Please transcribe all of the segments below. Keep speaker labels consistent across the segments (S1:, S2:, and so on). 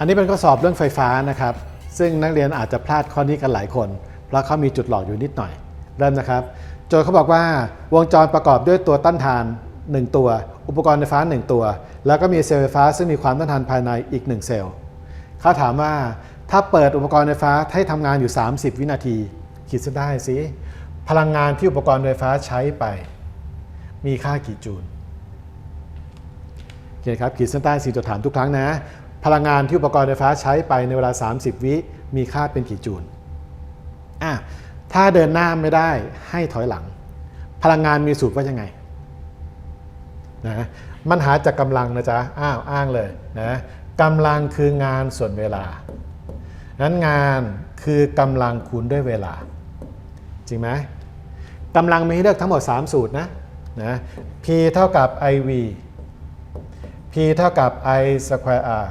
S1: อันนี้เป็นข้อสอบเรื่องไฟฟ้านะครับ ซึ่งนักเรียนอาจจะพลาดข้อนี้กันหลายคน เพราะเขามีจุดหลอกอยู่นิดหน่อย เริ่มนะครับ โจทย์เขาบอกว่าวงจรประกอบด้วยตัวต้านทาน 1 ตัว อุปกรณ์ไฟฟ้า 1 ตัว แล้วก็มีเซลล์ไฟฟ้า ซึ่งมีความต้านทานภายในอีก 1 เซลล์เขาถามว่าถ้าเปิดอุปกรณ์ไฟฟ้าให้ทำงานอยู่ 30 วินาทีขีดเส้นใต้สิพลังงานที่อุปกรณ์ไฟฟ้าใช้ไป มีค่ากี่จูลโอเคครับขีดเส้นใต้สีตัวถามทุกครั้งนะ พลังงานที่อุปกรณ์ไฟฟ้าใช้ไปในเวลา 30 วิมีค่าเป็นกี่จูลอะถ้าเดินหน้าไม่ได้ให้ถอยหลัง พลังงานมีสูตรว่ายังไงนะมันหาจากกำลังนะจ๊ะอ้าวอ้างเลยนะกำลังคืองานส่วนเวลา นั้นงานคือกำลังคูณด้วยเวลา จริงไหมกำลังมีให้เลือกทั้งหมด 3 สูตรนะนะ P เท่ากับ IV P เท่ากับ I square R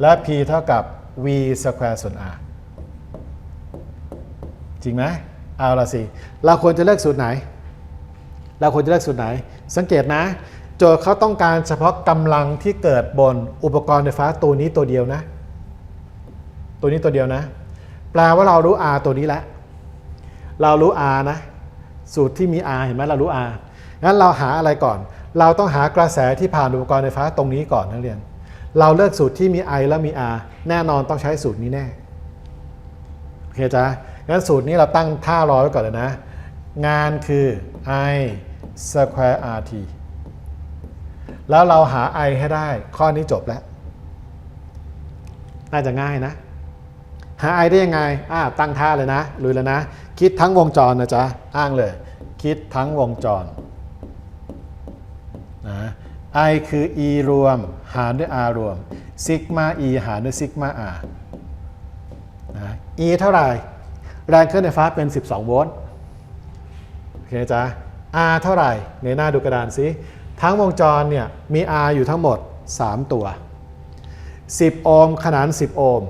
S1: และ P เท่ากับ V square ส่วน R จริงไหมเอาละสิ เราควรจะเลือกสูตรไหน เราควรจะเลือกสูตรไหน สังเกตนะ โจทย์เขาต้องการเฉพาะกำลังที่เกิดบนอุปกรณ์ไฟฟ้าตัวนี้ตัวเดียวนะ ตัวนี้ตัวเดียวนะ แปลว่าเรารู้ R ตัวนี้แล้ว เรารู้ R นะ สูตรที่มี R เห็นไหมเรารู้ R งั้นเราหาอะไรก่อน เราต้องหากระแสที่ผ่านอุปกรณ์ไฟฟ้าตรงนี้ก่อนนักเรียน เราเลือกสูตรที่มี I และมี R แน่นอนต้องใช้สูตรนี้แน่ โอเคจ้ะงั้นสูตรนี้เราตั้งท่ารอไว้ก่อนเลยนะ งานคือ I square RT แล้วเราหา I ให้ได้ ข้อนี้จบแล้ว น่าจะง่ายนะ หา I ได้ยังไงอ่าตั้งท่าเลยนะลุยแล้วนะ คิดทั้งวงจรนะจ๊ะ อ้างเลย คิดทั้งวงจร นะ I คือ E รวม หารด้วย R รวมซิกมา E หารด้วยซิกมา R นะ E เท่าไหร่ แรงเคลื่อนไฟฟ้าเป็น 12 โวลต์โอเคจ๊ะ R เท่าไหร่ ในหน้าดูกระดานสิ ทั้งวงจรเนี่ยมี R อยู่ทั้งหมด 3 ตัว 10 โอห์มขนาน 10 โอห์ม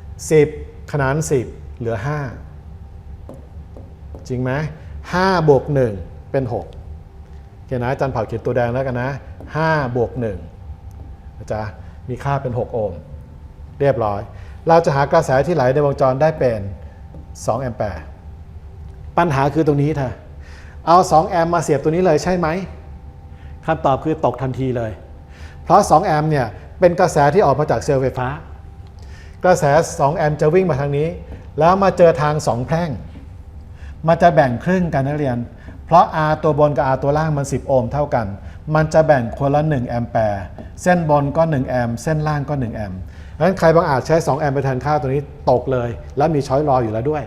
S1: 10 ขนาน 10 เหลือ 5 จริงไหม5บวก1เป็น 6 เคนะอาจารย์เผาเขียนตัวแดงแล้วกันนะ5บวก1นะจ๊ะมีค่าเป็น 6 โอห์ม เรียบร้อย เราจะหากระแสที่ไหลในวงจรได้เป็น 2 แอมแปร์ ปัญหาคือตรงนี้เถอะเอา 2 แอมมาเสียบตัวนี้เลยใช่ไหมคำตอบคือตกทันทีเลย เพราะ 2 แอมเนี่ยเป็นกระแสที่ออกมาจากเซลล์ไฟฟ้า กระแส 2 แอมจะวิ่งมาทางนี้ แล้วมาเจอทาง 2 แพร่ง มันจะแบ่งครึ่งกันนักเรียน เพราะ R ตัวบนกับ R ตัวล่างมัน 10 โอห์มเท่ากัน มันจะแบ่งคนละ 1 แอมแปร์เส้นบนก็ 1 แอมเส้นล่างก็ 1 แอมป์งั้นใครบางอาจใช้ 2 แอมไปแทนค่าตัวนี้ตกเลย แล้วมีช้อยรออยู่แล้วด้วย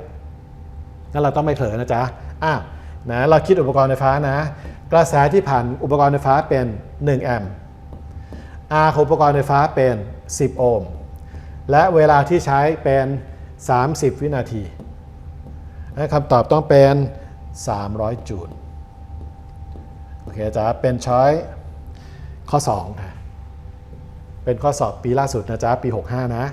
S1: งั้นเราต้องไม่เผลอนะจ๊ะอ้าวนะเราคิดอุปกรณ์ไฟฟ้านะ กระแสที่ผ่านอุปกรณ์ไฟฟ้าเป็น 1 แอมป์ R ของอุปกรณ์ไฟฟ้าเป็น 10 โอห์มและเวลาที่ใช้เป็น 30 วินาทีคำตอบต้องเป็น 300 จูลโอเคจ๊ะเป็นช้อยข้อ2ค่ะเป็นข้อสอบปีล่าสุดนะจ๊ะปี 65 นะ